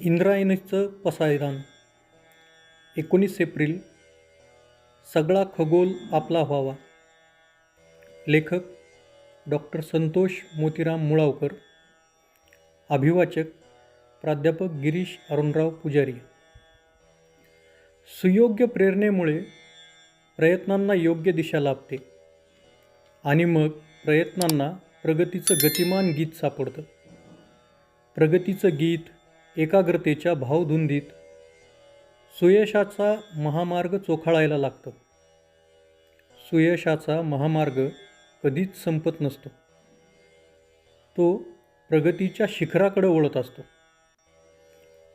इंद्रायणीचं पसायदान. एकोणीस एप्रिल सगळा खगोल आपला व्हावा. लेखक डॉक्टर संतोष मोतीराम मुळावकर. अभिवाचक प्राध्यापक गिरीश अरुणराव पुजारी. सुयोग्य प्रेरणेमुळे प्रयत्नांना योग्य दिशा लाभते आणि मग प्रयत्नांना प्रगतीचं गतिमान गीत सापडतं. प्रगतीचं गीत एकाग्रतेच्या भावधुंदीत सुयशाचा महामार्ग चोखाळायला लागतो. सुयशाचा महामार्ग कधीच संपत नसतो. तो प्रगतीच्या शिखराकडे वळत असतो.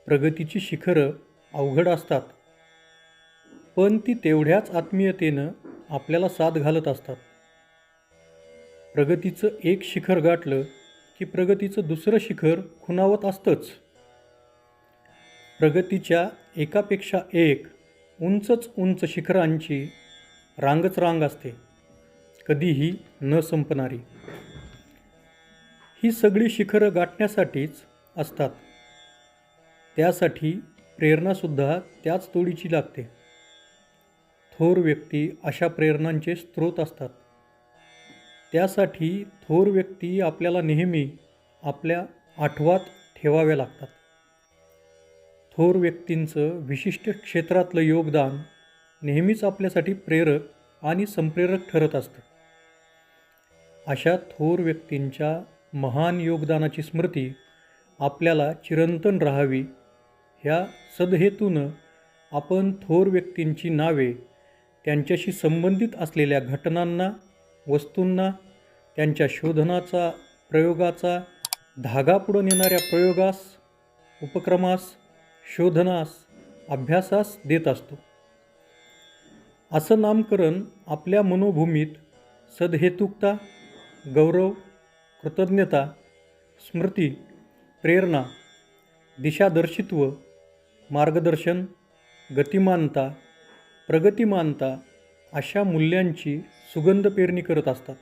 प्रगतीची शिखरं अवघड असतात. पण ती तेवढ्याच आत्मीयतेनं आपल्याला साथ घालत असतात. प्रगतीचं एक शिखर गाठलं की प्रगतीचं दुसरं शिखर खुणावत असतंच. प्रगतीच्या एकापेक्षा एक उंचच उंच शिखरांची रांगच रांग असते. कधीही न संपणारी. ही सगळी शिखरं गाठण्यासाठीच असतात. त्यासाठी प्रेरणासुद्धा त्याच तोडीची लागते. थोर व्यक्ती अशा प्रेरणांचे स्रोत असतात. त्यासाठी थोर व्यक्ती आपल्याला नेहमी आपल्या आठवात ठेवाव्या लागतात. थोर व्यक्तींचं विशिष्ट क्षेत्रातलं योगदान नेहमीच आपल्यासाठी प्रेरक आणि संप्रेरक ठरत असतं. अशा थोर व्यक्तींच्या महान योगदानाची स्मृती आपल्याला चिरंतन राहावी ह्या सदहेतूनं आपण थोर व्यक्तींची नावे त्यांच्याशी संबंधित असलेल्या घटनांना वस्तूंना त्यांच्या शोधनाचा प्रयोगाचा धागा पुढं नेणाऱ्या प्रयोगास उपक्रमास शोधनास अभ्यासास देत असतो. असं नामकरण आपल्या मनोभूमीत सदहेतुकता गौरव कृतज्ञता स्मृती प्रेरणा दिशादर्शित्व मार्गदर्शन गतिमानता प्रगतिमानता अशा मूल्यांची सुगंध पेरणी करत असतात.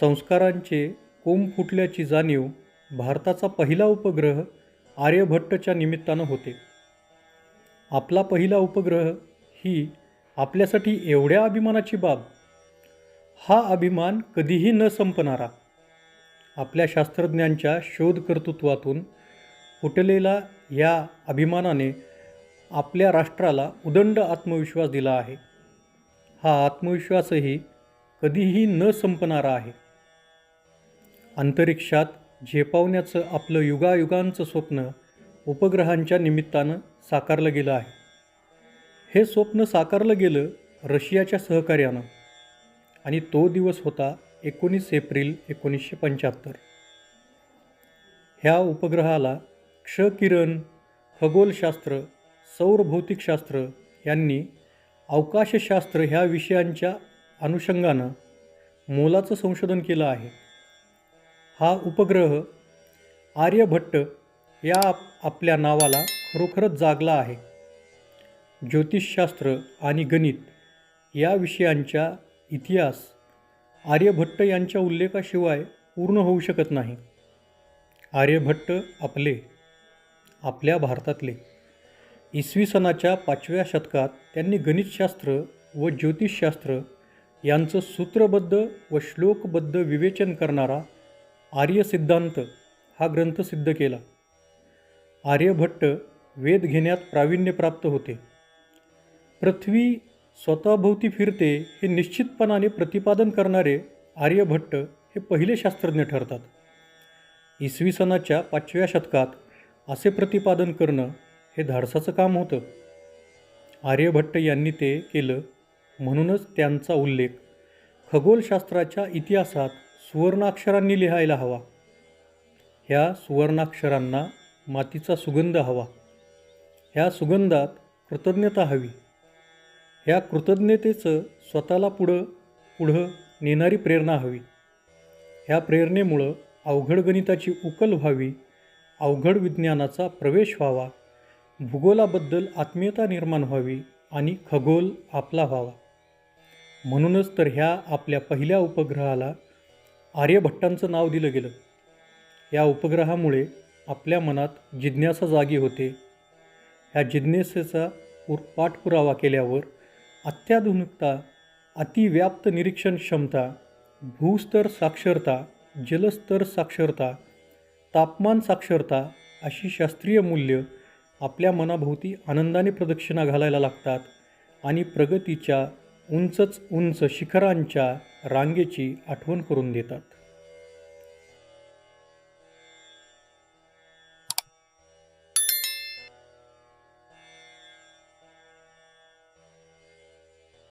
संस्कारांचे कोंब फुटल्याची जाणीव भारताचा पहिला उपग्रह आर्यभट्टच्या निमित्तानं होते. आपला पहिला उपग्रह ही आपल्यासाठी एवढ्या अभिमानाची बाब. हा अभिमान कधीही न संपणारा. आपल्या शास्त्रज्ञांच्या शोधकर्तृत्वातून फुटलेला या अभिमानाने आपल्या राष्ट्राला उदंड आत्मविश्वास दिला आहे. हा आत्मविश्वासही कधीही न संपणारा आहे. अंतरिक्षात झेपावण्याचं आपलं युगायुगांचं स्वप्न उपग्रहांच्या निमित्तानं साकारलं गेलं आहे. हे स्वप्न साकारलं गेलं रशियाच्या सहकार्यानं. आणि तो दिवस होता एकोणीस एप्रिल एकोणीसशे पंच्याहत्तर. ह्या उपग्रहाला क्षकिरण खगोलशास्त्र सौरभौतिकशास्त्र यांनी अवकाशशास्त्र ह्या विषयांच्या अनुषंगानं मोलाचं संशोधन केलं आहे. हा उपग्रह आर्यभट्ट या आप आपल्या नावाला खरोखरच जागला आहे. ज्योतिषशास्त्र आणि गणित या विषयांच्या इतिहास आर्यभट्ट यांच्या उल्लेखाशिवाय पूर्ण होऊ शकत नाही. आर्यभट्ट आपले आपल्या भारतातले इसवी सनाच्या पाचव्या शतकात त्यांनी गणितशास्त्र व ज्योतिषशास्त्र यांचं सूत्रबद्ध व श्लोकबद्ध विवेचन करणारा आर्य सिद्धांत हा ग्रंथ सिद्ध केला. आर्यभट्ट वेद घेण्यात प्रावीण्य प्राप्त होते. पृथ्वी स्वतःभोवती फिरते हे निश्चितपणाने प्रतिपादन करणारे आर्यभट्ट हे पहिले शास्त्रज्ञ ठरतात. इसवी सनाच्या पाचव्या शतकात असे प्रतिपादन करणं हे धाडसाचं काम होतं. आर्यभट्ट यांनी ते केलं म्हणूनच त्यांचा उल्लेख खगोलशास्त्राच्या इतिहासात सुवर्णाक्षरांनी लिहायला हवा. ह्या सुवर्णाक्षरांना मातीचा सुगंध हवा. ह्या सुगंधात कृतज्ञता हवी. ह्या कृतज्ञतेचं स्वतःला पुढं पुढं नेणारी प्रेरणा हवी. ह्या प्रेरणेमुळं अवघड गणिताची उकल व्हावी अवघड विज्ञानाचा प्रवेश व्हावा भूगोलाबद्दल आत्मीयता निर्माण व्हावी आणि खगोल आपला व्हावा. म्हणूनच तर ह्या आपल्या पहिल्या उपग्रहाला आर्यभट्टांचं नाव दिलं गेलं. या उपग्रहामुळे आपल्या मनात जिज्ञासा जागी होते. ह्या जिज्ञासेचा उर पाठपुरावा केल्यावर अत्याधुनिकता अतिव्याप्त निरीक्षण क्षमता भूस्तर साक्षरता जलस्तर साक्षरता तापमान साक्षरता अशी शास्त्रीय मूल्य आपल्या मनाभोवती आनंदाने प्रदक्षिणा घालायला लागतात आणि प्रगतीच्या उंचच उंच शिखरांच्या रांगेची आठवण करून देतात.